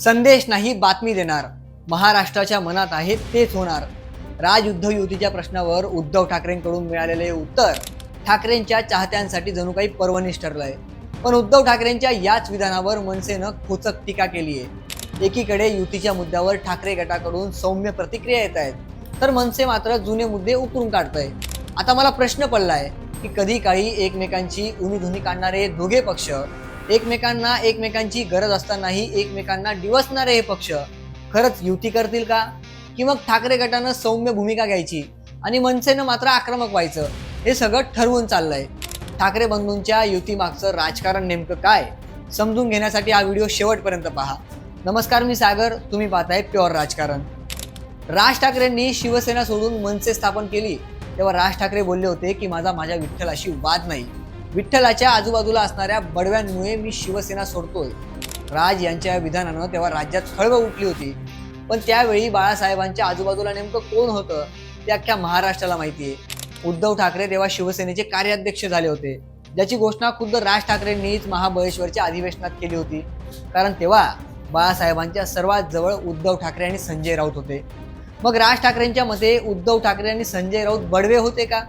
संदेश नाही बातमी देणार. महाराष्ट्राच्या मनात आहे तेच होणार. राजयुद्ध युतीच्या प्रश्नावर उद्धव ठाकरेंकडून मिळालेले उत्तर ठाकरेंच्या चाहत्यांसाठी जणू काही पर्वणीच ठरलंय. पण उद्धव ठाकरेंच्या याच विधानावर मनसेनं खोचक टीका केली आहे. एकीकडे युतीच्या मुद्द्यावर ठाकरे गटाकडून सौम्य प्रतिक्रिया येत आहेत तर मनसे मात्र जुने मुद्दे उकरून काढतंय. आता मला प्रश्न पडलाय की कधी काळी एकमेकांची उनीधुनी काढणारे दोघे पक्ष एकमेकांना एकमेकांची गरज असतानाही एकमेकांना डिवसणारे हे पक्ष खरंच युती करतील का? की मग ठाकरे गटानं सौम्य भूमिका घ्यायची आणि मनसेनं मात्र आक्रमक व्हायचं हे सगळं ठरवून चाललंय. ठाकरे बंधूंच्या युतीमागचं राजकारण नेमकं काय? समजून घेण्यासाठी हा व्हिडिओ शेवटपर्यंत पहा. नमस्कार मी सागर. तुम्ही पाहताय प्युअर राजकारण. राज ठाकरेंनी शिवसेना सोडून मनसे स्थापन केली. तेव्हा राज ठाकरे बोलले होते की माझा माझ्या विठ्ठलाशी वाद नाही. विठ्ठलाच्या आजूबाजूला असणाऱ्या बडव्यांमुळे मी शिवसेना सोडतोय. राज यांच्या विधानानं तेव्हा राज्यात खळबळ उठली होती. पण त्यावेळी बाळासाहेबांच्या आजूबाजूला नेमकं कोण होतं ते अख्ख्या महाराष्ट्राला माहिती आहे. उद्धव ठाकरे तेव्हा शिवसेनेचे कार्याध्यक्ष झाले होते. ज्याची घोषणा खुद्द राज ठाकरेंनीच महाबळेश्वरच्या अधिवेशनात केली होती. कारण तेव्हा बाळासाहेबांच्या सर्वात जवळ उद्धव ठाकरे आणि संजय राऊत होते. मग राज ठाकरेंच्या मते उद्धव ठाकरे आणि संजय राऊत बडवे होते का?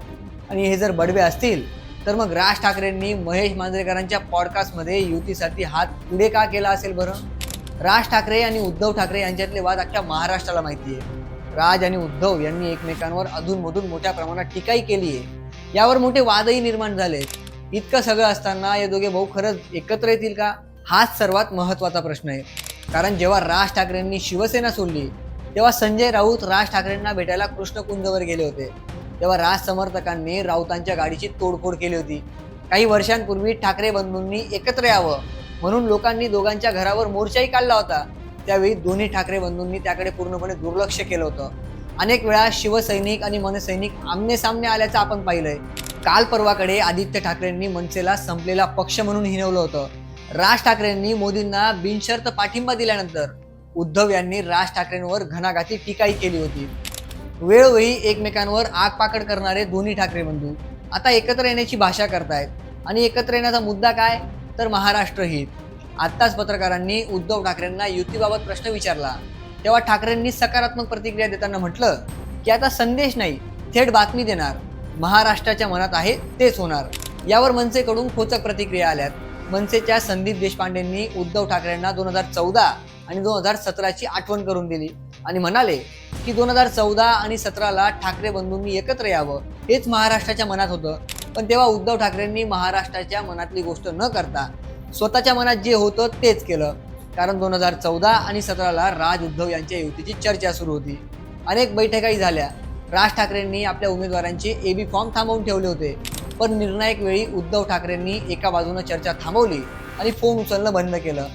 आणि हे जर बडवे असतील तर मग राज ठाकरेंनी महेश मांजरेकरांच्या पॉडकास्टमध्ये युतीसाठी हात पुढे का केला असेल बरं? राज ठाकरे आणि उद्धव ठाकरे यांच्यातले वाद अख्ख्या महाराष्ट्राला माहिती आहे राज आणि उद्धव यांनी एकमेकांवर अधूनमधून मोठ्या प्रमाणात टीकाही केली आहे यावर मोठे वादही निर्माण झाले इतकं सगळं असताना हे दोघे भाऊ खरंच एकत्र येतील का? हाच सर्वात महत्त्वाचा प्रश्न आहे. कारण जेव्हा राज ठाकरेंनी शिवसेना सोडली तेव्हा संजय राऊत राज ठाकरेंना भेटायला कृष्णकुंजवर गेले होते. तेव्हा राज समर्थकांनी राऊतांच्या गाडीची तोडफोड केली होती. काही वर्षांपूर्वी ठाकरे बंधूंनी एकत्र यावं म्हणून लोकांनी दोघांच्या घरावर मोर्चाही काढला होता. त्यावेळी दोन्ही ठाकरे बंधूंनी त्याकडे पूर्णपणे दुर्लक्ष केलं होतं. अनेक वेळा शिवसैनिक आणि मनसैनिक आमने सामने आल्याचं आपण पाहिलंय. काल परवाकडे आदित्य ठाकरेंनी मनसेला संपलेला पक्ष म्हणून हिनवलं होतं. राज ठाकरेंनी मोदींना बिनशर्त पाठिंबा दिल्यानंतर उद्धव यांनी राज ठाकरेंवर घणाघाती टीकाही केली होती. वेळोवेळी एकमेकांवर आगपाकड करणारे दोन्ही ठाकरे बंधू आता एकत्र येण्याची भाषा करतायत. आणि एकत्र येण्याचा मुद्दा काय? तर महाराष्ट्र हित. आत्ताच पत्रकारांनी उद्धव ठाकरेंना युतीबाबत प्रश्न विचारला. तेव्हा ठाकरेंनी सकारात्मक प्रतिक्रिया देताना म्हटलं की आता संदेश नाही थेट बातमी देणार. महाराष्ट्राच्या मनात आहे तेच होणार. यावर मनसेकडून खोचक प्रतिक्रिया आल्यात. मनसेच्या संदीप देशपांडेंनी उद्धव ठाकरेंना दोन हजार चौदा आणि दोन हजार सतराची आठवण करून दिली आणि म्हणाले की दोन हजार चौदा आणि सतराला ठाकरे बंधूंनी एकत्र यावं हेच महाराष्ट्राच्या मनात होतं. पण तेव्हा उद्धव ठाकरेंनी महाराष्ट्राच्या मनातली गोष्ट न करता स्वतःच्या मनात जे होतं तेच केलं. कारण दोन हजार चौदा आणि सतराला राज उद्धव यांच्या युतीची चर्चा सुरू होती. अनेक बैठकाही झाल्या. राज ठाकरेंनी आपल्या उमेदवारांचे एबी फॉर्म थांबवून ठेवले होते. पण निर्णायक वेळी उद्धव ठाकरेंनी एका बाजूनं चर्चा थांबवली आणि फोन उचलणं बंद केलं.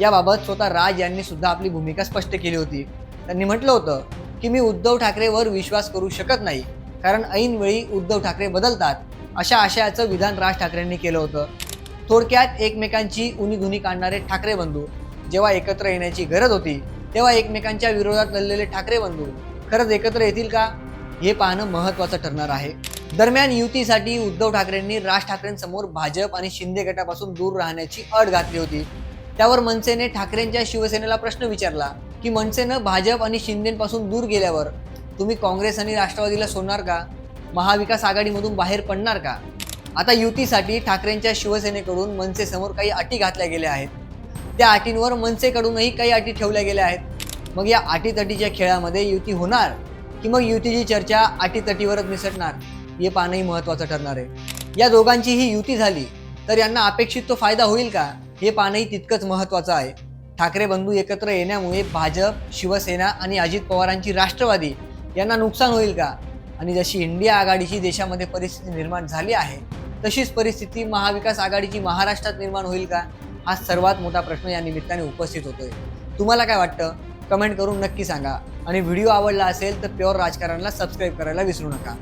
याबाबत स्वतः राज यांनी सुद्धा आपली भूमिका स्पष्ट केली होती. त्यांनी म्हटलं होतं की मी उद्धव ठाकरेवर विश्वास करू शकत नाही. कारण ऐनवेळी उद्धव ठाकरे बदलतात अशा आशयाचं विधान राज ठाकरेंनी केलं होतं. थोडक्यात एकमेकांची उनीधुनी काढणारे ठाकरे बंधू जेव्हा एकत्र येण्याची गरज होती तेव्हा एकमेकांच्या विरोधात लढलेले ठाकरे बंधू खरंच एकत्र येतील का? हे पाहणं महत्त्वाचं ठरणार आहे. दरम्यान युतीसाठी उद्धव ठाकरेंनी राज ठाकरेंसमोर भाजप आणि शिंदे गटापासून दूर राहण्याची अट घातली होती. त्यावर मनसेने ठाकरेंच्या शिवसेनेला प्रश्न विचारला. की मनसेनं भाजप आणि शिंदेपासून दूर गेल्यावर तुम्ही काँग्रेस आणि राष्ट्रवादीला सोडणार का? महाविकास आघाडीमधून बाहेर पडणार का? आता युतीसाठी ठाकरेंच्या शिवसेनेकडून मनसेसमोर काही अटी घातल्या गेल्या आहेत. त्या अटींवर मनसेकडूनही काही अटी ठेवल्या गेल्या आहेत. मग या अटीतटीच्या खेळामध्ये युती होणार की मग युतीची चर्चा अटीतटीवरच निसटणार हे पाहणंही महत्त्वाचं ठरणार आहे. या दोघांची ही युती झाली तर यांना अपेक्षित तो फायदा होईल का? हे पाहणंही तितकंच महत्त्वाचं आहे. ठाकरे बंधू एकत्र येण्यामुळे भाजप शिवसेना आणि अजित पवारांची राष्ट्रवादी यांना नुकसान होईल का? आणि जशी इंडिया आघाडीची देशामध्ये परिस्थिती निर्माण झाली आहे तशीच परिस्थिती महाविकास आघाडीची महाराष्ट्रात निर्माण होईल का? हा सर्वात मोठा प्रश्न या निमित्ताने उपस्थित होतोय. तुम्हाला काय वाटतं? कमेंट करून नक्की सांगा. आणि व्हिडिओ आवडला असेल तर प्युअर राजकारणला सबस्क्राईब करायला विसरू नका.